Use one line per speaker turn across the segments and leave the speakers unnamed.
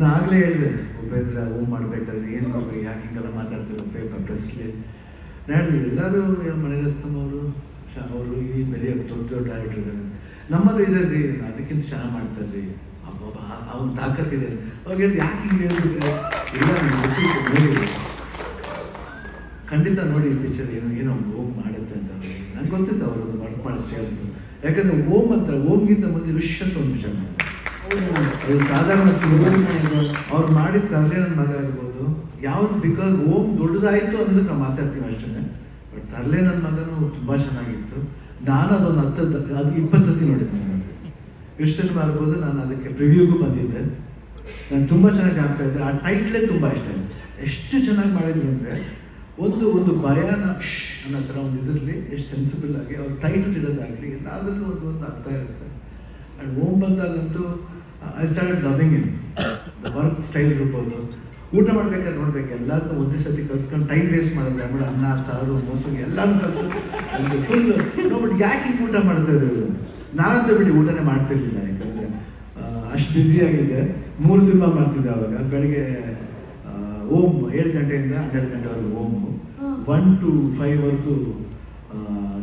ನಾ ಆಗಲೇ ಹೇಳಿದೆ ಉಪೇಂದ್ರ ಓಮ್ ಮಾಡ್ಬೇಕಾದ್ರೆ ಏನು ಮಾಡ್ಬೇಕು ಯಾಕೆ ಹಿಂಗೆಲ್ಲ ಮಾತಾಡ್ತಿರೋ ಪೇಪರ್ ಪ್ರೆಸ್ಲಿ ನಾ ಹೇಳಿದೆ, ಎಲ್ಲರೂ ಮಣಿರತ್ನಂ ಅವರು ಅವರು ಈ ಬೆಲೆ ದೊಡ್ಡ ದೊಡ್ಡ ಡೈರೆಕ್ಟರ್ ಇದ್ದಾರೆ. ನಮ್ಮದು ಇದೆ ರೀ ಅದಕ್ಕಿಂತ ಚೆನ್ನಾಗಿ ಮಾಡ್ತಾರೆ ರೀ ಅಬ್ಬಬ್ಬ ಅವ್ನ ತಾಕತ್ತಿದೆ ಅವಾಗ ಹೇಳಿದ್ರು ಯಾಕೆ ಹಿಂಗೆ ಹೇಳಿದ್ರೆ ಇಲ್ಲ ಖಂಡಿತ ನೋಡಿ ಪಿಕ್ಚರ್ ಏನು, ಏನೋ ಅವ್ನು ಓಮ್ ಮಾಡುತ್ತೆ ಅಂತ ನಂಗೆ ಗೊತ್ತಿತ್ತು ಅವರು ವರ್ಕ್ ಮಾಡಿಸಿ ಅಂತ. ಯಾಕಂದ್ರೆ ಓಮ್ ಅಂತ ಓಮ್ಗಿಂತ ಮುಂದೆ ಋಷ್ ಅಂತ ಒಂದು ಪಿಕ್ಚರ್ ಸಾಧಾರಣ ಅವ್ರು ಮಾಡಿದ ತರಲೆ ನನ್ನ ಮಗ ಇರ್ಬೋದು. ಯಾವ್ದು ಬಿಕಾಸ್ ಓಮ್ ದೊಡ್ಡದಾಯಿತು ಅನ್ನೋದಕ್ಕೆ ನಾವು ಮಾತಾಡ್ತೀವಿ ಅಷ್ಟೇ. ಬಟ್ ತರಲೆ ನನ್ನ ಮಗನು ತುಂಬಾ ಚೆನ್ನಾಗಿತ್ತು. ನಾನು ಅದೊಂದು ಹತ್ತು ಅದು ಇಪ್ಪತ್ತು ಸತಿ ನೋಡಿದ್ದೆ ಸಿನಿಮಾ ಇರ್ಬೋದು ನಾನು ಅದಕ್ಕೆ ಪ್ರಿವ್ಯೂಗೂ ಬಂದಿದ್ದೆ. ನಾನು ತುಂಬ ಚೆನ್ನಾಗಿ ಜ್ಞಾಪಕ ಇದೆ ಆ ಟೈಟ್ಲೇ ತುಂಬ ಇಷ್ಟ ಆಯ್ತು. ಎಷ್ಟು ಚೆನ್ನಾಗಿ ಮಾಡಿದ್ವಿ ಅಂದರೆ ಒಂದು ಒಂದು ಭಯಾನ ಶ್ ಅನ್ನೋ ಒಂದು ಇದರಲ್ಲಿ ಎಷ್ಟು ಸೆನ್ಸಿಬಲ್ ಆಗಿ ಅವ್ರ ಟೈಟಲ್ಸ್ ಇಡೋದಾಗಲಿ ಎಲ್ಲದರಲ್ಲೂ ಒಂದು ಒಂದು ಅರ್ಥ ಇರುತ್ತೆ. ಆ್ಯಂಡ್ ಓಮ್ ಬಂದಾಗಂತೂ I start loving in the work style ಇರ್ಬೋದು ಊಟ ಮಾಡ್ಬೇಕಾದ್ರೆ ನೋಡ್ಬೇಕು. ಎಲ್ಲ ಒಂದೇ ಸತಿ ಕಲ್ಸ್ಕೊಂಡು ಟೈಮ್ ವೇಸ್ಟ್ ಮಾಡಿದ್ರೆ ಆಮೇಲೆ ಅನ್ನ ಸಾರು ಮೊಸರು ಎಲ್ಲಾನು ಕಲ್ಸ್ಕೊಂಡು ಫುಲ್ ನೋಡ್ಬಿಟ್ಟು ಯಾಕೆ ಹಿಂಗೆ ಊಟ ಮಾಡ್ತಾರೆ ಇವರು ನಾನಂತೂ ಬಿಡಿ ಊಟನೇ ಮಾಡ್ತಿರ್ಲಿಲ್ಲ ಯಾಕಂದರೆ ಅಷ್ಟು ಬ್ಯುಸಿ ಆಗಿದೆ. ಮೂರು ಸಿನಿಮಾ ಮಾಡ್ತಿದ್ದೆ ಅವಾಗ. ಬೆಳಿಗ್ಗೆ ಓಮ್ ಏಳು ಗಂಟೆಯಿಂದ ಹನ್ನೆರಡು ಗಂಟೆವರೆಗೂ ಓಮ್. ಒನ್ ಟು ಫೈವ್ವರೆಗೂ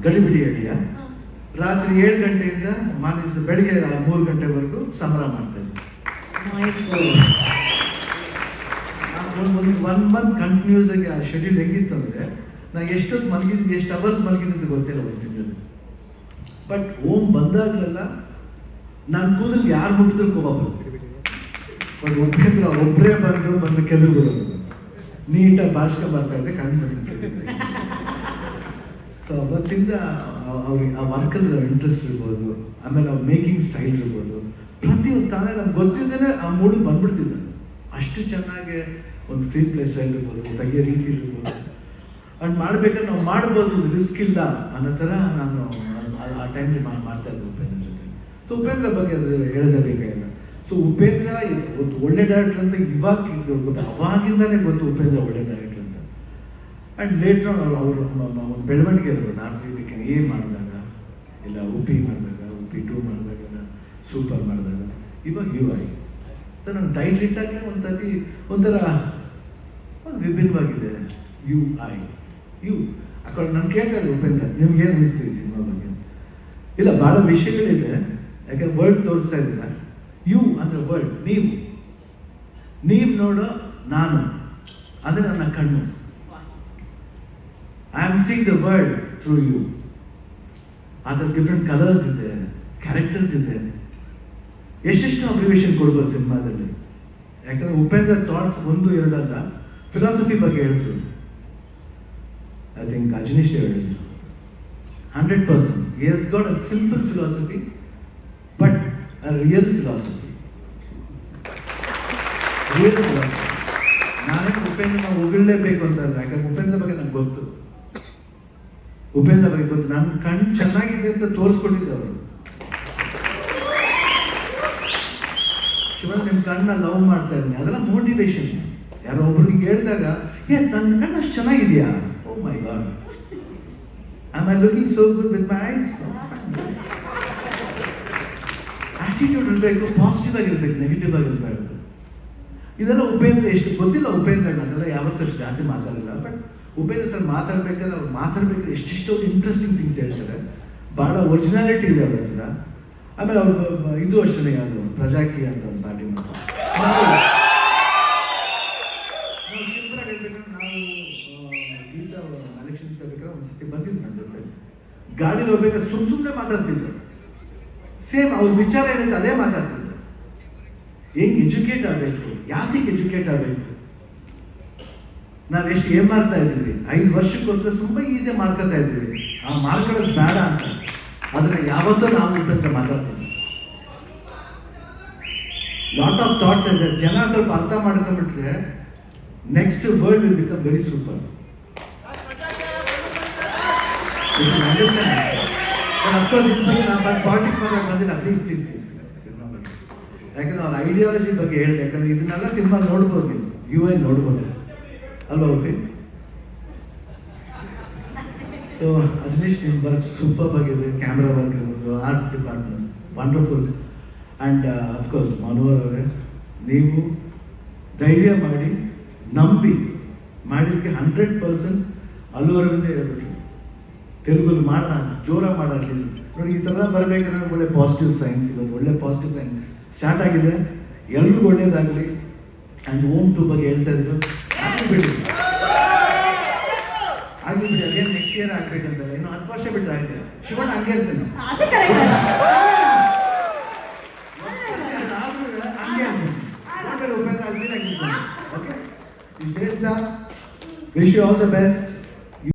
ಗಡಿಬಿಡಿ ಅಡಿಯ. ರಾತ್ರಿ ಏಳು ಗಂಟೆಯಿಂದ ಮಾನಿಸ ಬೆಳಿಗ್ಗೆ ಮೂರು ಗಂಟೆವರೆಗೂ ಸಮರ ಮಾಡ್ತಾ ಇದ್ದೆ ಒಂದು ಒನ್ ಮಂತ್ ಕಂಟಿನ್ಯೂಸ್ ಆಗಿ ಆ ಶೆಡ್ಯೂಲ್ ಹೆಂಗಿತ್ತು ಅಂದರೆ ನಾ ಎಷ್ಟೊತ್ತು ಮಲಗಿದ್ದು ಎಷ್ಟು ಅವರ್ಸ್ ಮಲಗಿದ್ದು ಗೊತ್ತಿಲ್ಲ ಒಂದು ಬಟ್ ಓಮ್ ಬಂದಾಗಲೆಲ್ಲ ನಾನು ಕೂದಲು ಯಾರು ಮುಟ್ಟಿದ್ರು ಕೋಪ ಬರುತ್ತೆ. ಬಟ್ ಒಬ್ಬರೇ ಬಂದು ಬಂದು ಕೆಲವು ಬರೋದು ನೀಟಾಗಿ ಭಾಷಣ ಬರ್ತಾ ಇದೆ ಕಣ್ಣು ಬಂದಿದ್ದೆ ಸೊ ಅವತ್ತಿಂದ ಅವ್ರಿಗೆ ಆ ವರ್ಕಲ್ಲಿ ಇಂಟ್ರೆಸ್ಟ್ ಇರ್ಬೋದು, ಆಮೇಲೆ ಅವ್ರ ಮೇಕಿಂಗ್ ಸ್ಟೈಲ್ ಇರ್ಬೋದು. ಪ್ರತಿಯೊಂದು ತಾನೇ ನಮ್ಗೆ ಗೊತ್ತಿದ್ದೇನೆ ಆ ಮೂಡಿಗೆ ಬಂದ್ಬಿಡ್ತಿದ್ದೆ ಅಷ್ಟು ಚೆನ್ನಾಗಿ ಒಂದು ಸ್ಕ್ರೀನ್ ಪ್ಲೇ ಸ್ಟೈಲ್ ಇರ್ಬೋದು ತೆಗಿಯೋ ರೀತಿ ಇರ್ಬೋದು. ಅಂಡ್ ಮಾಡ್ಬೇಕಾದ್ರೆ ನಾವು ಮಾಡ್ಬೋದು ರಿಸ್ಕ್ ಇಲ್ಲ ಅನ್ನೋ ಥರ ನಾನು ಆ- ಟೈಮ್ಗೆ ಮಾಡಿ ಮಾಡ್ತಾ ಇದ್ದೆ ಉಪೇಂದ್ರ ಜೊತೆ. ಸೊ ಉಪೇಂದ್ರ ಬಗ್ಗೆ ಅದು ಹೇಳಲೇಬೇಕಾಗಿಲ್ಲ ಸೊ ಉಪೇಂದ್ರ ಒಂದು ಒಳ್ಳೆ ಡೈರೆಕ್ಟರ್ ಅಂತ ಇವಾಗ ಗೊತ್ತು ಅವಾಗಿಂದಾನೇ ಗೊತ್ತು ಉಪೇಂದ್ರ ಒಳ್ಳೆ ಡೈರೆಕ್ಟರ್ ಆ್ಯಂಡ್ ಲೇಟ್ ಆನ್ ಅವರು ಅವರು ಒಂದು ಬೆಳವಣಿಗೆ ಇದ್ರು. ನಾರ್ತ್ ಇಂಡಿಯನ್ ಎ ಮಾಡಿದಾಗ, ಇಲ್ಲ ಉಪಿ ಮಾಡಿದಾಗ ಉಪಿ ಟೂ ಮಾಡಿದಾಗ, ಸೂಪರ್ ಮಾಡಿದಾಗ, ಇವಾಗ ಯು ಐ ಸರ್ ನಾನು ಟೈಟ್ ಇಟ್ಟಾಗ ಒಂದು ಸತಿ ಒಂಥರ ಒಂದು ವಿಭಿನ್ನವಾಗಿದೆ. ಯು ಐ ಯು ಅಕೌಂಟ್ ನಾನು ಕೇಳ್ತಾರೆ ಉಪೇಂದ್ರ, ನಿಮ್ಗೆ ಏನು ಅನಿಸ್ತೀವಿ ಸಿನಿಮಾ ಬಗ್ಗೆ? ಇಲ್ಲ ಭಾಳ ವಿಷಯಗಳಿದೆ. ಯಾಕೆ ವರ್ಡ್ ತೋರಿಸ್ತಾ ಇದ್ದೀನಿ ಯು ಅಂದರೆ ವರ್ಡ್ ನೀವು. ನೀವು ನೋಡೋ ನಾನು. ಅದೇ ನನ್ನ ಕಣ್ಣು. I am seeing the world through you ಅದ್ರ ಡಿಫ್ರೆಂಟ್ ಕಲರ್ಸ್ ಇದೆ ಕ್ಯಾರೆಕ್ಟರ್ಸ್ ಇದೆ ಎಷ್ಟೆಷ್ಟು ಅಬ್ರಿವೇಷನ್ ಕೊಡ್ಬೋದು ಸಿನಿಮಾದಲ್ಲಿ ಯಾಕಂದ್ರೆ ಉಪೇಂದ್ರ ಥಾಟ್ಸ್ ಒಂದು ಎರಡಲ್ಲ ಫಿಲಾಸಫಿ ಬಗ್ಗೆ ಹೇಳಿದ್ರು. ಐ ಥಿಂಕ್ ಅಜನೀಶ್ ಹೇಳಿದ್ರು. ಹಂಡ್ರೆಡ್ ಪರ್ಸೆಂಟ್ ಈ has got a simple philosophy but a real philosophy real philosophy ನಾನೇ ಉಪೇಂದ್ರ ನಾವು ಹೊಗಳಲೇಬೇಕು ಅಂತ ಯಾಕಂದ್ರೆ ಉಪೇಂದ್ರ ಬಗ್ಗೆ ನಮ್ಗೆ ಗೊತ್ತು. ಉಪೇಂದ್ರ ಬಗ್ಗೆ ಗೊತ್ತು. ನನ್ನ ಕಣ್ಣು ಚೆನ್ನಾಗಿದೆ ಅಂತ ತೋರಿಸ್ಕೊಂಡಿದ್ದೆ ಅವರು. ಶಿವನ್ ನಿಮ್ಮ ಕಣ್ಣ ಲವ್ ಮಾಡ್ತಾ ಇದ್ದೀನಿ. ಅದೆಲ್ಲ ಮೋಟಿವೇಶನ್ ಯಾರೋ ಒಬ್ರಿಗೆ ಹೇಳಿದಾಗ ಎಸ್ ನನ್ನ ಕಣ್ಣು ಅಷ್ಟು ಚೆನ್ನಾಗಿದೆಯಾ? ಓ my God am looking so good with my eyes attitude ಇರಬೇಕು ಪಾಸಿಟಿವ್ ಆಗಿರ್ಬೇಕು ನೆಗೆಟಿವ್ ಆಗಿರ್ಬಾರ್ದು. ಇದೆಲ್ಲ ಉಪೇಂದ್ರ ಎಷ್ಟು ಗೊತ್ತಿಲ್ಲ ಉಪೇಂದ್ರ ಅದೆಲ್ಲ ಯಾವತ್ತೂ ಅಷ್ಟು ಜಾಸ್ತಿ ಮಾತಾಡಲಿಲ್ಲ. ಬಟ್ ಉಪೇಂದ್ರ ಹತ್ರ ಮಾತಾಡ್ಬೇಕಾದ್ರೆ ಅವ್ರು ಮಾತಾಡ್ಬೇಕಾದ್ರೆ ಎಷ್ಟೆಷ್ಟೋ ಇಂಟ್ರೆಸ್ಟಿಂಗ್ ಥಿಂಗ್ಸ್ ಹೇಳ್ತಾರೆ. ಬಹಳ ಒರಿಜಿನಾಲಿಟಿ ಇದೆ ಅವ್ರ ಹತ್ರ. ಆಮೇಲೆ ಅವ್ರು, ಇದು ಅಷ್ಟೇ ಯಾವುದು? ಪ್ರಜಾಕಿ ಅಂತ ಒಂದು ಪಾರ್ಟಿ ಮಾಡ್ತಾರೆ. ಗಾಡಿಲಿ ಹೋಗ್ಬೇಕಾದ್ರೆ ಸುಮ್ ಸುಮ್ಮನೆ ಮಾತಾಡ್ತಿದ್ರು. ಸೇಮ್ ಅವ್ರ ವಿಚಾರ ಏನಿದೆ ಅದೇ ಮಾತಾಡ್ತಿದ್ರು. ಹೆಂಗ್ ಎಜುಕೇಟ್ ಆಗಬೇಕು? ಯಾತಿಗೆ ಎಜುಕೇಟ್ ಆಗಬೇಕು? ನಾವ್ ಎಷ್ಟು ಏನ್ ಮಾಡ್ತಾ ಇದ್ದೀವಿ? ಐದು ವರ್ಷಕ್ಕೋಸ್ಕರ ತುಂಬಾ ಈಸಿ ಮಾರ್ಕೊತಾ ಇದ್ದೀವಿ. ಆ ಮಾರ್ಕೊಳ್ಳೋದು ಬೇಡ ಅಂತ. ಅದನ್ನ ಯಾವತ್ತೂ ನಾವು ಇಟ್ಟಂತ ಮಾತಾಡ್ತೀವಿ. ಲಾಟ್ ಆಫ್ ಥಾಟ್ಸ್ ಇದೆ. ಜನ ಸ್ವಲ್ಪ ಅರ್ಥ ಮಾಡ್ಕೊಂಡ್ಬಿಟ್ರೆ next world will become very super ಯಾಕಂದ್ರೆ ಅವ್ರ ಐಡಿಯಾಲಜಿ ಬಗ್ಗೆ ಹೇಳಿದೆ. ಯಾಕಂದ್ರೆ ಇದನ್ನೆಲ್ಲ ಸಿನಿಮಾ ನೋಡ್ಬೋದು ನೀವು. ಯು ಐ ನೋಡ್ಬೋದು. ಅಲ್ವಾ ಸೊ ಅಜನೀಶ್ ನಿಮ್ಮ ವರ್ಕ್ ಸೂಪರ್ ಆಗಿದೆ ಕ್ಯಾಮ್ರಾ ವರ್ಕ್ ಇರ್ಬೋದು art department wonderful and of course Manohar ಅವರೇ, ನೀವು ಧೈರ್ಯ ಮಾಡಿ, ನಂಬಿ ಮಾಡಿದ್ದಕ್ಕೆ ಹಂಡ್ರೆಡ್ ಪರ್ಸೆಂಟ್ ಅಲ್ಲೂ ಅರವಿಂದ ಹೇಳ್ಬಿಟ್ರು ತೆಲುಗಲ್ಲಿ ಮಾಡೋಣ ಜೋರಾಗಿ ಮಾಡೋಣ ಅಟ್ಲೀಸ್ಟ್ ನೋಡಿ, ಈ ಥರ ಬರಬೇಕಾದ್ರೆ ಒಳ್ಳೆ ಪಾಸಿಟಿವ್ ಸೈನ್ಸ್ ಇವತ್ತು ಒಳ್ಳೆ ಪಾಸಿಟಿವ್ ಸೈನ್ಸ್ ಸ್ಟಾರ್ಟ್ ಆಗಿದೆ. ಎಲ್ರಿಗೂ ಒಳ್ಳೇದಾಗಲಿ. ಆ್ಯಂಡ್ ಓಮ್ ಟು ಬಗ್ಗೆ ಹೇಳ್ತಾ ಇದ್ರು. ಆಗ್ಬಿಡಿ ಆಗ್ಬಿಡಿ ಅದೇನು ನೆಕ್ಸ್ಟ್ ಇಯರ್ ಆಗ್ಬೇಕಂತಲ್ಲ ಇನ್ನು ಹತ್ತು ವರ್ಷ ಬಿಟ್ಟರೆ ಆಗಿದೆ ಶಿವಣ್ಣ ಹಂಗೆ ಇರ್ತೀನಿ. Okay wish all the best